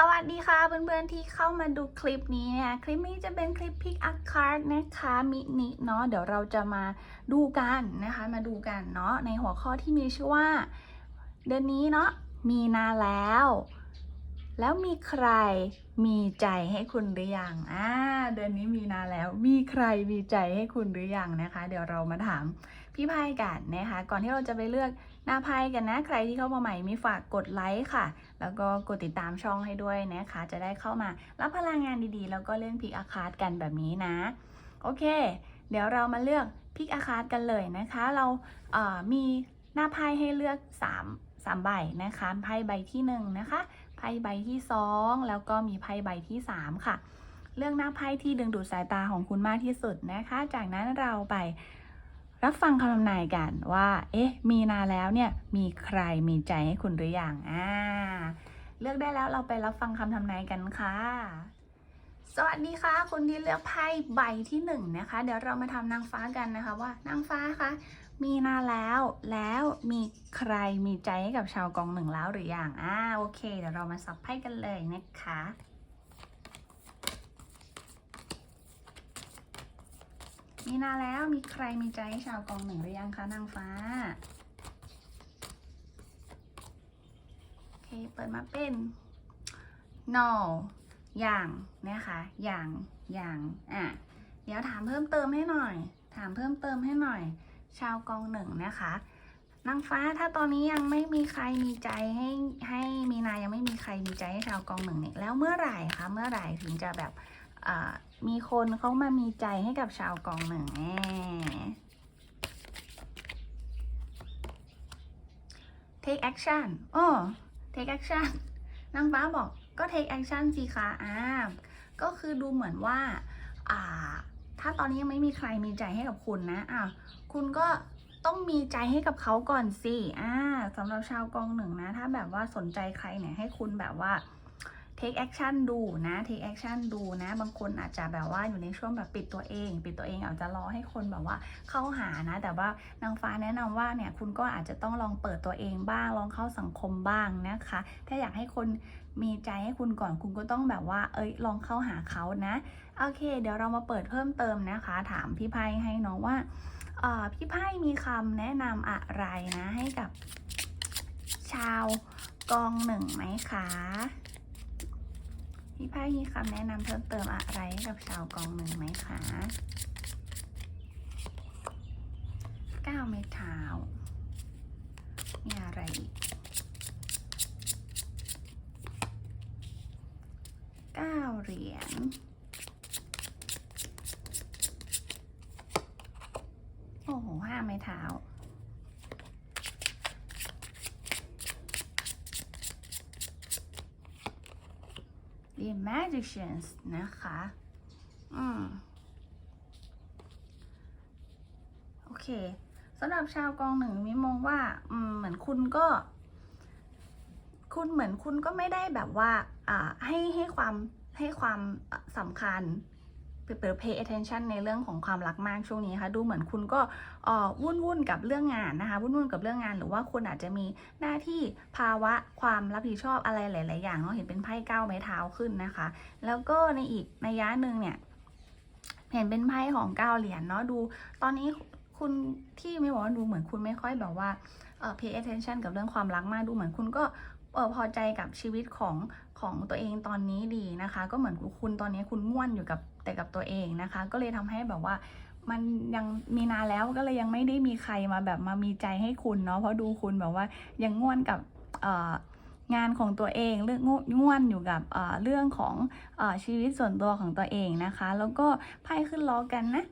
สวัสดีค่ะเพื่อนๆที่เข้ามาดูคลิปนี้เนี่ยคลิปนี้จะเป็นคลิป Pick a card นะคะมินิเนาะเดี๋ยวเราจะมาดูกันนะคะมาดูกันเนาะในหัวข้อที่มีชื่อว่า เดือนนี้เนาะมีนาแล้ว แล้วมีใครมีใจให้คุณหรือยังอ่าเดือนนี้มีนาแล้ว มีใครมีใจให้คุณหรือยังนะคะ เดี๋ยวเรามาถามพี่ไพ่กันนะคะก่อนที่เราจะไปเลือก นาไพ่กันนะ ใครที่เข้ามาใหม่มีฝากกดไลค์ค่ะ แล้วก็กดติดตามช่องให้ด้วยนะคะ จะได้เข้ามารับพลังงานดีๆ แล้วก็เล่นพิกอาคาร์ดกันแบบนี้นะ โอเค เดี๋ยวเรามาเลือกพิกอาคาร์ดกันเลยนะคะ เราเอ่อมีหน้าไพ่ให้เลือก3 3ใบนะคะไพ่ใบที่1นงนะคะไพ่ใบที่ 2 แล้วก็มีไพ่ใบที่ 3 ค่ะ เลือกหน้าไพ่ที่ดึงดูดสายตาของคุณมากที่สุดนะคะ จากนั้นเราไป รับฟังคำทำนายกันว่า เอ๊ะ มีนาแล้วเนี่ย มีใครมีใจให้คุณหรือยังอ่า เลือกได้แล้วเราไปรับฟังคำทำนายกันค่ะ สวัสดีค่ะคุณที่เลือกไพ่ใบที่หนึ่งนะคะ เดี๋ยวเรามาทำนางฟ้ากันนะคะว่านางฟ้าคะ มีนาแล้วแล้วมีใครมีใจให้กับชาวกองหนึ่งแล้วหรือยังอ่า โอเค เดี๋ยวเรามาสับไพ่กันเลยนะคะ มีนาแล้วมีใครมีใจให้ชาวกองหนึ่งหรือยังคะนางฟ้า โอเค เปิดมาเป็น no อย่างนะคะ อย่าง อย่าง อะ เดี๋ยวถามเพิ่มเติมให้หน่อย ถามเพิ่มเติมให้หน่อย ชาวกองหนึ่งนะคะ นางฟ้าถ้าตอนนี้ยังไม่มีใครมีใจให้ให้มีนายังไม่มีใครมีใจให้ชาวกองหนึ่งเนี่ยแล้วเมื่อไหร่คะ เมื่อไหร่ถึงจะแบบอ่า มีคนเขามามีใจให้กับชาวกองหนึ่งแน่ take action โอ้ take action นางฟ้าบอกก็ take action สิคะอ่าก็คือดูเหมือนว่าอ่า ถ้าตอนนี้ยังไม่มีใครมีใจให้กับคุณนะอ่าคุณก็ต้องมีใจให้กับเขาก่อนสิอ่าสำหรับชาวกองหนึ่งนะ ถ้าแบบว่าสนใจใครเนี่ยให้คุณแบบว่า take action ดูนะ take action ดูนะ บางคนอาจจะแบบว่าอยู่ในช่วงแบบปิดตัวเอง ปิดตัวเองอาจจะรอให้คนแบบว่าเข้าหานะ แต่ว่านางฟ้าแนะนำว่าเนี่ยคุณก็อาจจะต้องลองเปิดตัวเองบ้าง ลองเข้าสังคมบ้างนะคะ ถ้าอยากให้คนมีใจให้คุณก่อนคุณก็ต้องแบบว่า เอ้ยลองเข้าหาเขานะ โอเค เดี๋ยวเรามาเปิดเพิ่มเติมนะคะ ถามพี่ไพ่ให้น้องว่าพี่ไพ่มีคำแนะนำอะไรนะให้กับชาวกองหนึ่งไหมคะ พี่ไพ่มีคำแนะนำเพิ่มเติมอะไรกับชาวกองหนึ่งไหมคะก้าวไม้เท้ามีอะไรอีกเก้าเหรียญโอ้โหห้าไม้เท้า The Magicians นะคะ อืม โอเคสำหรับชาวกองหนึ่งมิมองว่า อืม เหมือนคุณก็ คุณเหมือนคุณก็ไม่ได้แบบว่า อ่า ให้ให้ความให้ความสำคัญ เปิด pay attention ในเรื่องของความรักมากช่วงนี้ค่ะดูเหมือนคุณก็วุ่นวุ่นกับเรื่องงานนะคะวุ่นวุ่นกับเรื่องงาน หรือว่าคุณอาจจะมีหน้าที่ภาวะความรับผิดชอบอะไรหลาย ๆ อย่างเนาะเห็นเป็นไพ่เก้าไม้เท้าขึ้นนะคะ แล้วก็ในอีกในยะหนึ่งเนี่ยเห็นเป็นไพ่ของเก้าเหรียญเนาะดูตอนนี้คุณที่ไม่บอกว่าดูเหมือนคุณไม่ค่อยแบบว่าเอ่อ pay attention กับเรื่องความรักมากดูเหมือนคุณก็เออพอใจกับชีวิตของของตัวเองตอนนี้ดีนะคะ ก็เหมือนคุณตอนนี้คุณม่วนอยู่กับ แต่กับตัวเองนะคะ ก็เลยทำให้แบบว่ามันยังมีนานแล้วก็เลยยังไม่ได้มีใครมาแบบมามีใจให้คุณเนาะเพราะดูคุณแบบว่ายังง่วนกับงานของตัวเองเรื่องง่วนอยู่กับเรื่องของอชีวิตส่วนตัวของตัวเองนะคะ แล้วก็ไพ่ขึ้นล้อกันนะ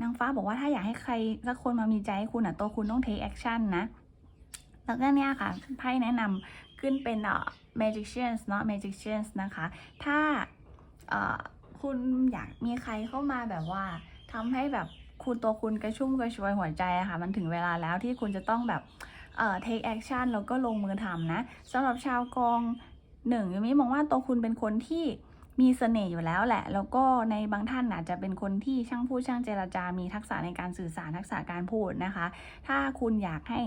นางฟ้าบอกว่าถ้าอยากให้ใครสักคนมามีใจให้คุณอะตัวคุณต้อง take action นะแล้วก็เนี่ยค่ะไพ่แนะนำขึ้นเป็นเอ่อ magicians เนาะ magicians นะคะ ถ้าเอ่อ คุณอยากมีใครเข้ามาแบบว่าทำให้แบบคุณตัวคุณกระชุ่มกระชวยหัวใจอะค่ะ มันถึงเวลาแล้วที่คุณจะต้องแบบเอ่อ take action แล้วก็ลงมือทำนะสำหรับชาวกองหนึ่งยูมิมองว่าตัวคุณเป็นคนที่มีเสน่ห์อยู่แล้วแหละ แล้วก็ในบางท่านอาจจะเป็นคนที่ช่างพูดช่างเจรจา มีทักษะในการสื่อสารทักษะการพูดนะคะ ถ้าคุณอยากให้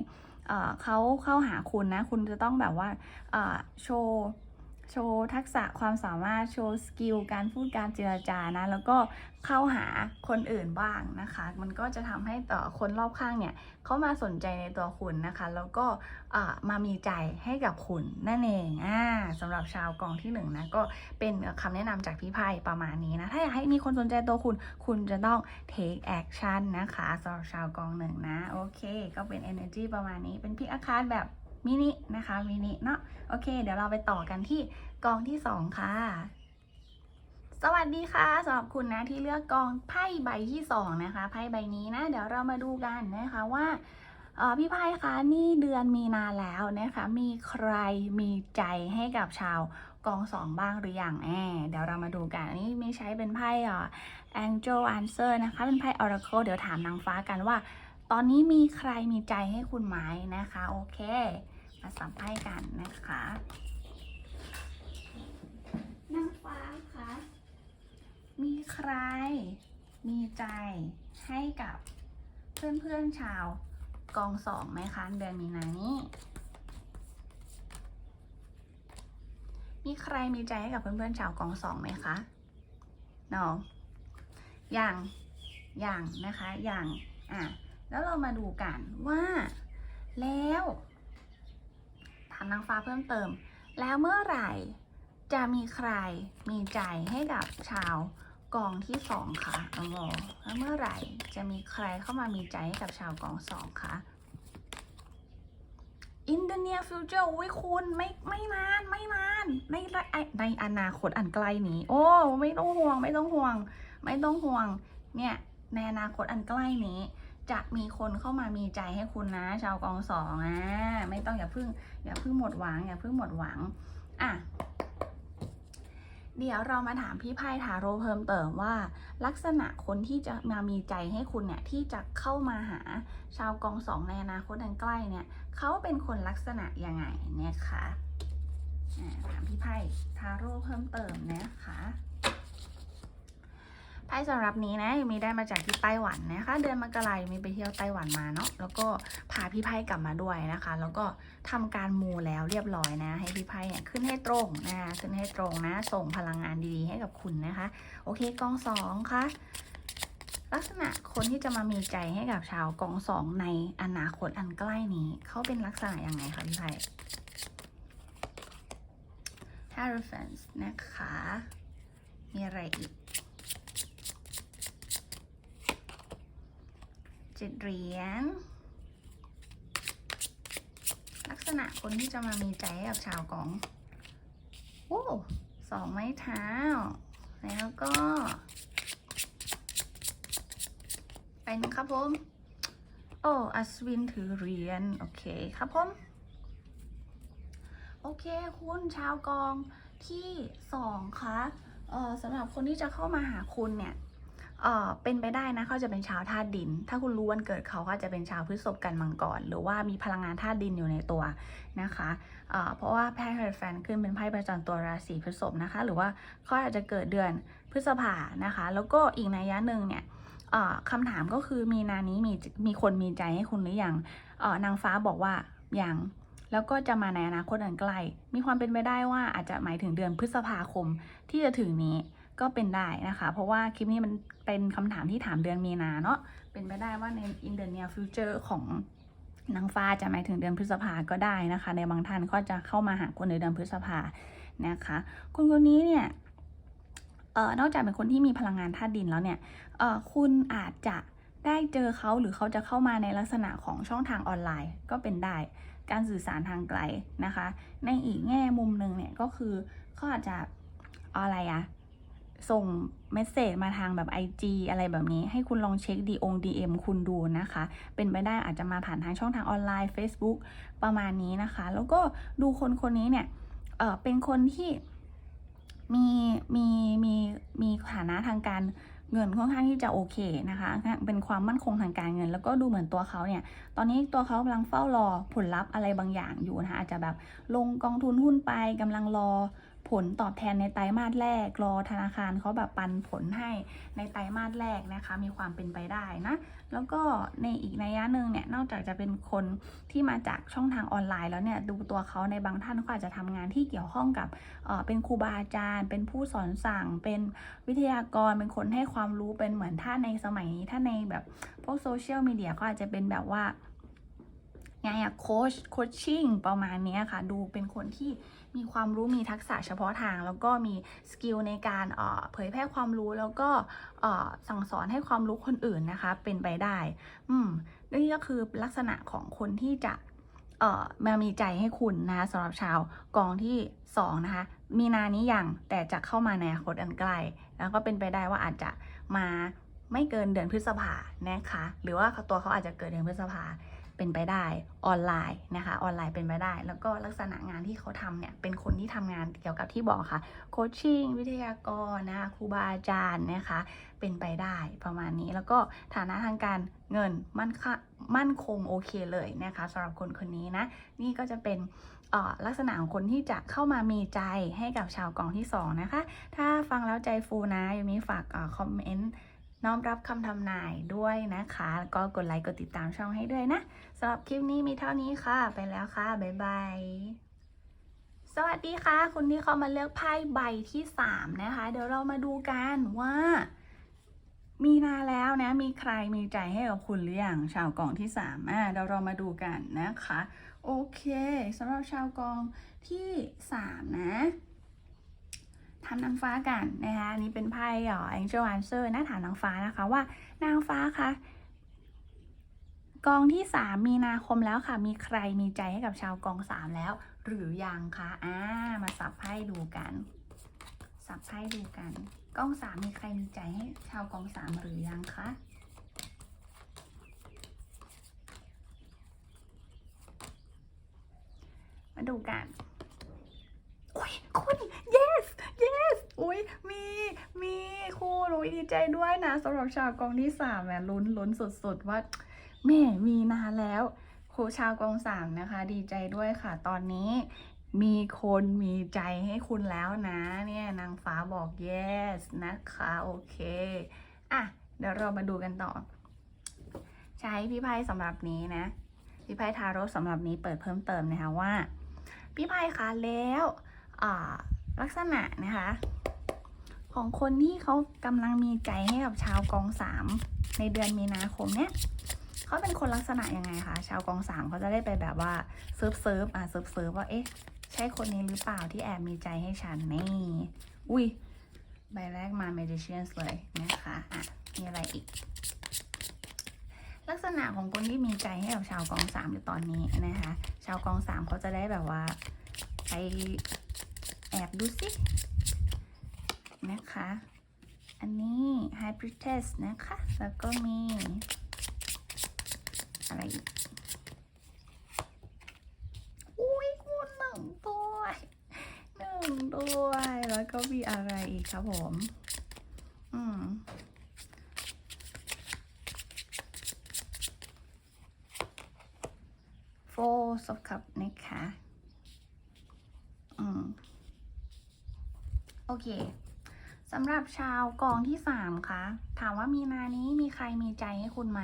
เขาเข้าหาคุณนะ คุณจะต้องแบบว่าเออโชว์ โชว์ทักษะความสามารถโชว์สกิลการพูดการเจรจานะ แล้วก็เข้าหาคนอื่นบ้างนะคะ มันก็จะทำให้ต่อคนรอบข้างเนี่ยเขามาสนใจในตัวคุณนะคะ แล้วก็อ่ามามีใจให้กับคุณนั่นเองอ่าสำหรับชาวกองที่หนึ่งนะก็เป็นคำแนะนำจากพี่ไพ่ประมาณนี้นะถ้าอยากให้มีคนสนใจตัวคุณ คุณจะต้อง take action นะคะสำหรับชาวกองหนึ่งนะโอเค ก็เป็น energy ประมาณนี้เป็นพิกอาคารแบบ มินินะคะมินิเนาะโอเค เดี๋ยวเราไปต่อกันที่กองที่สองค่ะ สวัสดีค่ะสำหรับคุณนะที่เลือกกองไพ่ใบที่สองนะคะไพ่ใบนี้นะ เดี๋ยวเรามาดูกันนะคะว่าพี่ไพ่คะนี่เดือนมีนาแล้วนะคะ มีใครมีใจให้กับชาวกองสองบ้างหรืออยังแอเดี๋ยวเรามาดูกัน อันนี้ไม่ใช้เป็นไพ่อ่อ Angel Answer นะคะ เป็นไพ่ Oracle เดี๋ยวถามนางฟ้ากันว่า ตอนนี้มีใครมีใจให้คุณไหมนะคะ โอเค มาสัมไพ่กันนะคะนางฟ้าคะมีใคร มีใจให้กับเพื่อนๆชาวกองสองไหมคะเดือนมีนานี้ มีใครมีใจให้กับเพื่อนๆชาวกองสองไหมคะน้องอย่างอย่างนะคะอย่างอะแล้วเรามาดูกันว่าแล้วถามนางฟ้าเพิ่มเติม แล้วเมื่อไหร่จะมีใครมีใจให้กับชาวกองที่สองคะอ๋อแล้วเมื่อไหร่จะมีใครเข้ามามีใจให้กับชาวกองสองคะ In the near future อุ้ยคุณไม่ไม่นานไม่นานในในอนาคตอันไกลนี้ โอ้ไม่ต้องห่วง ไม่ต้องห่วง ไม่ต้องห่วง เนี่ยในอนาคตอันใกล้นี้ จะมีคนเข้ามามีใจให้คุณนะ ชาวกองสองอะไม่ต้องอย่าเพิ่งอย่าเพิ่งหมดหวังอย่าเพิ่งหมดหวังอะเดี๋ยวเรามาถามพี่ไพ่ทาโร่เพิ่มเติมว่า ลักษณะคนที่จะมามีใจให้คุณเนี่ยที่จะเข้ามาหาชาวกองสองในอนาคตอันใกล้เนี่ยเขาเป็นคนลักษณะยังไงเนี่ยคะ่ะถามพี่ไพ่ทาโร่เพิ่มเติมนะคะ ไพ่สำหรับนี้นะมีได้มาจากที่ไต้หวันนะคะ เดือนมกราคมมีไปเที่ยวไต้หวันมาเนาะแล้วก็พาพี่ไพ่กลับมาด้วยนะคะ แล้วก็ทำการมูแล้วเรียบร้อยนะ ให้พี่ไพ่เนี่ยขึ้นให้ตรงนะขึ้นให้ตรงนะ ส่งพลังงานดีๆให้กับคุณนะคะ โอเคกองสองค่ะลักษณะคนที่จะมามีใจให้กับชาวกองสองในอนาคตอันใกล้นี้เขาเป็นลักษณะยังไงคะพี่ไพ่ h a r r o p h a n t นะคะ มีอะไรอีก เจ็ดเหรียญ ลักษณะคนที่จะมามีใจกับชาวกองโอ้สองไม้เท้า แล้วก็ เป็นครับผม โอ้อัศวินถือเหรียญ โอเคครับผม โอเคคุณชาวกองที่สองคะ เออสำหรับคนที่จะเข้ามาหาคุณเนี่ย เออเป็นไปได้นะเขาจะเป็นชาวธาตุดิน ถ้าคุณรู้วันเกิดเขาก็จะเป็นชาวพฤษภกันมังกรหรือว่ามีพลังงานธาตุดินอยู่ในตัวนะคะเเพราะว่าแพทย์เฮอร์แฟนขึ้นเป็นไพ่ประจำตัวราศีพฤษภนะคะ หรือว่าเขาอาจจะเกิดเดือนพฤษภานะคะ แล้วก็อีกนัยยะหนึ่งเนี่ยคำถามก็คือมีนานี้มีมีคนมีใจให้คุณหรือยังนางฟ้าบอกว่ายังแล้วก็จะมาในอนาคตอันใกล้มีความเป็นไปได้ว่าอาจจะหมายถึงเดือนพฤษภาคมที่จะถึงนี้ ก็เป็นได้นะคะ เพราะว่าคลิปนี้มันเป็นคำถามที่ถามเดือนมีนาเนาะเป็นไปได้ว่าใน in the near future ของนางฟ้าจะหมายถึงเดือนพฤษภาก็ได้นะคะ ในบางท่านก็จะเข้ามาหาคนในเดือนพฤษภานะคะคนคนนี้เนี่ยเออนอกจากเป็นคนที่มีพลังงานธาตุดินแล้วเนี่ยเออคุณอาจจะได้เจอเขาหรือเขาจะเข้ามาในลักษณะของช่องทางออนไลน์ก็เป็นได้ การสื่อสารทางไกลนะคะ ในอีกแง่มุมหนึ่งเนี่ยก็คือเขาอาจจะอะไรอะ ส่งเมสเซจมาทางแบบ IG อะไรแบบนี้ ให้คุณลองเช็คดีอง DM คุณดูนะคะ เป็นไปได้อาจจะมาผ่านทางช่องทางออนไลน์ Facebook ประมาณนี้นะคะ แล้วก็ดูคนคนนี้เนี่ยเออเป็นคนที่มีมีมีมีฐานะทางการเงินค่อนข้างที่จะโอเคนะคะ เป็นความมั่นคงทางการเงิน แล้วก็ดูเหมือนตัวเขาเนี่ย ตอนนี้ตัวเขากำลังเฝ้ารอผลลัพธ์อะไรบางอย่างอยู่นะคะอาจจะแบบลงกองทุนหุ้นไปกำลังรอ ผลตอบแทนในไตรมาสแรกรอธนาคารเขาแบบปันผลให้ในไตรมาสแรกนะคะ มีความเป็นไปได้นะ แล้วก็ในอีกในยะหนึ่งเนี่ยนอกจากจะเป็นคนที่มาจากช่องทางออนไลน์แล้วเนี่ยดูตัวเขาในบางท่านเขาอาจจะทำงานที่เกี่ยวข้องกับเออเป็นครูบาอาจารย์ เป็นผู้สอนสั่ง เป็นวิทยากรเป็นคนให้ความรู้เป็นเหมือนถ้านในสมัยนี้ถ้าในแบบพวกโซเชียลมีเดียก็อาจจะเป็นแบบว่าไงอะโค้ชโคชชิ่งประมาณนี้ค่ะ ดูเป็นคนที่ มีความรู้มีทักษะเฉพาะทาง แล้วก็มีสกิลในการเผยแพร่ความรู้แล้วก็สั่งสอนให้ความรู้คนอื่นนะคะเป็นไปได้ อืมนี่ก็คือลักษณะของคนที่จะเอ่อมามีใจให้คุณนะสำหรับชาวกองที่สองนะคะ มีนานี้ยังแต่จะเข้ามาในอนาคตอันใกล้แล้วก็เป็นไปได้ว่าอาจจะมาไม่เกินเดือนพฤษภานะคะ หรือว่าตัวเขาอาจจะเกิดเดือนพฤษภา เป็นไปได้ออนไลน์นะคะออนไลน์เป็นไปได้ แล้วก็ลักษณะงานที่เขาทำเนี่ยเป็นคนที่ทำงานเกี่ยวกับที่บอกค่ะโคชชิ่งวิทยากรนะคะครูบาอาจารย์นะคะเป็นไปได้ประมาณนี้แล้วก็ฐานะทางการเงินมั่นคมั่นคงโอเคเลยนะคะสำหรับคนคนนี้นะนี่ก็จะเป็นเอ่อลักษณะของคนที่จะเข้ามามีใจให้กับชาวกองที่สองนะคะ ถ้าฟังแล้วใจฟูนะยูมีฝากคอมเมนต์ น้อมรับคำทำนายด้วยนะคะ ก็กดไลค์กดติดตามช่องให้ด้วยนะสำหรับคลิปนี้มีเท่านี้ค่ะ ไปแล้วค่ะ บ๊ายบายสวัสดีค่ะ คุณที่เข้ามาเลือกไพ่ใบที่ 3 นะคะ เดี๋ยวเรามาดูกันว่า มีนาแล้วนะ มีใครมีใจให้กับคุณหรือยังชาวกองที่3อะเดี๋ยวเรามาดูกันนะคะ โอเคสำหรับชาวกองที่ 3 นะ ถามนางฟ้ากันนะคะอันนี้เป็นไพ่เอ่อ Angel Answer นะถามนางฟ้านะคะว่านางฟ้าคะกองที่ 3 มีนาคมแล้วค่ะ มีใครมีใจให้กับชาวกอง 3 แล้ว หรือยังคะอ่ามาสับไพ่ดูกันสับไพ่ดูกัน กอง 3 มีใครมีใจให้ชาวกอง 3 หรือยังคะมาดูกันอุ้ยคุณ yes yes อุ้ยมีมีคุณอุ้ดีใจด้วยนะสำหรับชาวกองที่สามแหมลุ้นลุ้นสุดๆว่าแม่มีนานแล้วครูชาวกองสามนะคะ ดีใจด้วยค่ะ ตอนนี้มีคนมีใจให้คุณแล้วนะ เนี่ยนางฟ้าบอก yes นะคะโอเคอะเดี๋ยวเรามาดูกันต่อ ใช้พี่ไพ่สำหรับนี้นะ พี่ไพ่ทาโร่สำหรับนี้เปิดเพิ่มเติมนะคะว่า พี่ไพ่คะแล้วอ่าลักษณะนะคะ ของคนที่เขากำลังมีใจให้กับชาวกองสามในเดือนมีนาคมเนี้ยเขาเป็นคนลักษณะยังไงคะชาวกองสามเขาจะได้ไปแบบว่าเซิร์ฟเซิร์ฟอะเซิร์ฟเซิร์ฟว่าเอ๊ะใช่คนนี้หรือเปล่าที่แอบมีใจให้ฉันนี่อุ้ยใบแรกมา magicians เลยนะคะอะมีอะไรอีก ลักษณะของคนที่มีใจให้กับชาวกองสามอยู่ตอนนี้นะคะ ชาวกองสามเขาจะได้แบบว่าไปแอบดูสิ นะคะ อันนี้ High Priestess นะคะ แล้วก็มี อะไรอีกอุ้ยคุณหนึ่งตัวหนึ่งด้วย แล้วก็มีอะไรอีกครับผม อืม Four of Cup นะคะ อืม โอเค สำหรับชาวกองที่สามคะถามว่ามีนานี้มีใครมีใจให้คุณไหม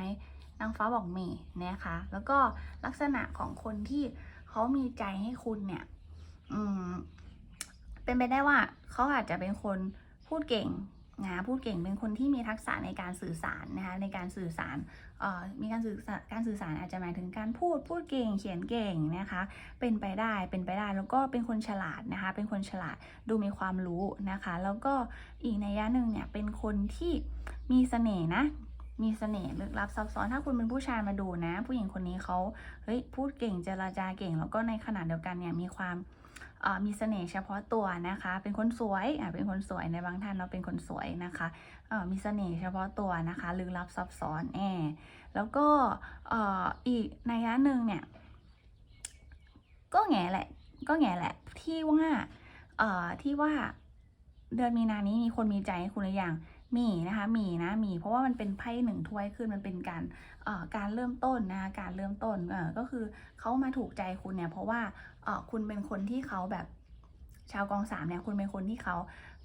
นางฟ้าบอกเมีนะคะ แล้วก็ลักษณะของคนที่เขามีใจให้คุณเนี่ย อืม เป็นไปได้ว่าเขาอาจจะเป็นคนพูดเก่งนะพูดเก่งเป็นคนที่มีทักษะในการสื่อสารนะคะในการสื่อสาร มีการสื่อการสื่อสารอาจจะหมายถึงการพูดพูดเก่ง เขียนเก่งนะคะ เป็นไปได้เป็นไปได้แล้วก็เป็นคนฉลาดนะคะ เป็นคนฉลาดดูมีความรู้นะคะ แล้วก็อีกในยะหนึ่งเนี่ยเป็นคนที่มีเสน่ห์นะมีเสน่ห์ลึกลับซับซ้อนถ้าคุณเป็นผู้ชายมาดูนะ ผู้หญิงคนนี้เขาเฮ้ยพูดเก่งเจรจาเก่ง แล้วก็ในขณะเดียวกันเนี่ยมีความ มีเสน่ห์เฉพาะตัวนะคะ เป็นคนสวยเป็นคนสวยในบางท่านเราเป็นคนสวยนะคะมีเสน่ห์เฉพาะตัวนะคะลึกลับซับซ้อนแอแล้วก็อ,อีกในยะหนึ่งเนี่ยก็แง่แหละก็แง่แหละที่ว่าที่ว่าเดือนมีนานี้มีคนมีใจให้คุณหรือยัง มีนะคะมีนะมีเพราะว่ามันเป็นไพ่หนึ่งถ้วยขึ้นมันเป็นการเอ่อการเริ่มต้นนะคะการเริ่มต้นเอ่อก็คือเขามาถูกใจคุณเนี่ยเพราะว่าเอ่อคุณเป็นคนที่เขาแบบชาวกองสามเนี่ยคุณเป็นคนที่เขา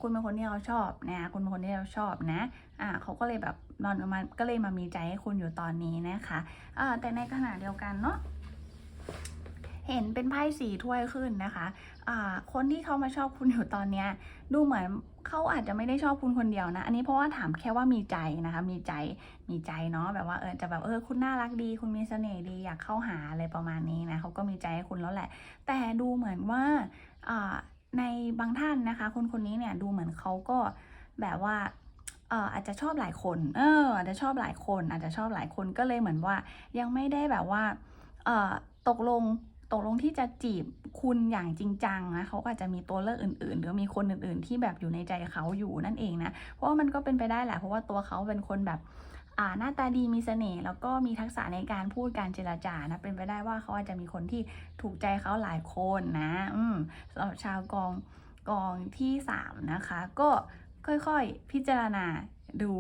คุณเป็นคนที่เขาชอบนะคุณเป็นคนที่เราชอบนะอ่าเขาก็เลยแบบนอนมาก็เลยมามีใจให้คุณอยู่ตอนนี้นะคะอ่าแต่ในขณะเดียวกันเนาะ เห็นเป็นไพ่สีถ้วยขึ้นนะคะอ่าคนที่เขามาชอบคุณอยู่ตอนเนี้ยดูเหมือนเขาอาจจะไม่ได้ชอบคุณคนเดียวนะ อันนี้เพราะว่าถามแค่ว่ามีใจนะคะ มีใจ มีใจเนาะ แบบว่าเออจะแบบเออคุณน่ารักดี คุณมีเสน่ห์ดี อยากเข้าหาอะไรประมาณนี้นะเขาก็มีใจให้คุณแล้วแหละ แต่ดูเหมือนว่าอ่าในบางท่านนะคะ คนคนนี้เนี่ยดูเหมือนเขาก็แบบว่าเอออาจจะชอบหลายคน เอออาจจะชอบหลายคน อาจจะชอบหลายคนก็เลยเหมือนว่า ยังไม่ได้แบบว่าเออตกลง ตกลงที่จะจีบคุณอย่างจริงจังนะเขาก็อาจจะมีตัวเลือกอื่นๆ หรือมีคนอื่นๆ ที่แบบอยู่ในใจเขาอยู่นั่นเองนะ เพราะว่ามันก็เป็นไปได้แหละ เพราะว่าตัวเขาเป็นคนแบบอ่าหน้าตาดีมีเสน่ห์แล้วก็มีทักษะในการพูดการเจรจานะเป็นไปได้ว่าเขาอาจจะมีคนที่ถูกใจเขาหลายคนนะ อืมสำหรับชาวกองกองที่สามนะคะ ก็ค่อยๆ พิจารณาดู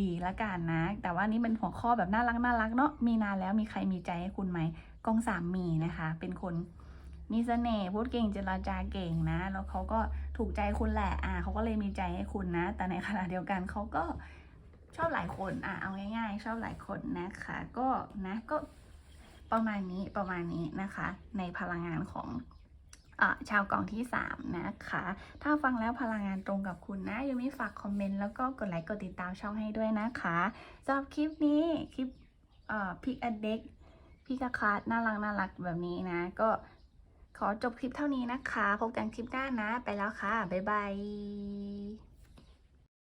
ดีๆละกันนะ แต่ว่านี่เป็นหัวข้อแบบน่ารักน่ารักเนาะมีนานแล้วมีใครมีใจให้คุณไหม กองสามมีนะคะ เป็นคนมีเสน่ห์พูดเก่งเจรจาเก่งนะ แล้วเขาก็ถูกใจคุณแหละอ่าเขาก็เลยมีใจให้คุณนะ แต่ในขณะเดียวกันเขาก็ชอบหลายคนอ่าเอาง่ายๆ ชอบหลายคนนะคะ ก็นะก็ประมาณนี้ประมาณนี้นะคะ ในพลังงานของชาวกองที่ 3 นะคะ ถ้าฟังแล้วพลังงานตรงกับคุณนะยังไม่ฝากคอมเมนต์แล้วก็กดไลค์กดติดตามช่องให้ด้วยนะคะสำหรับคลิปนี้ คลิปพิกอเด็ก พี่กาคาดน่ารักน่ารักแบบนี้นะ ก็ขอจบคลิปเท่านี้นะคะ พบกันคลิปหน้านะ ไปแล้วค่ะ บ๊ายบาย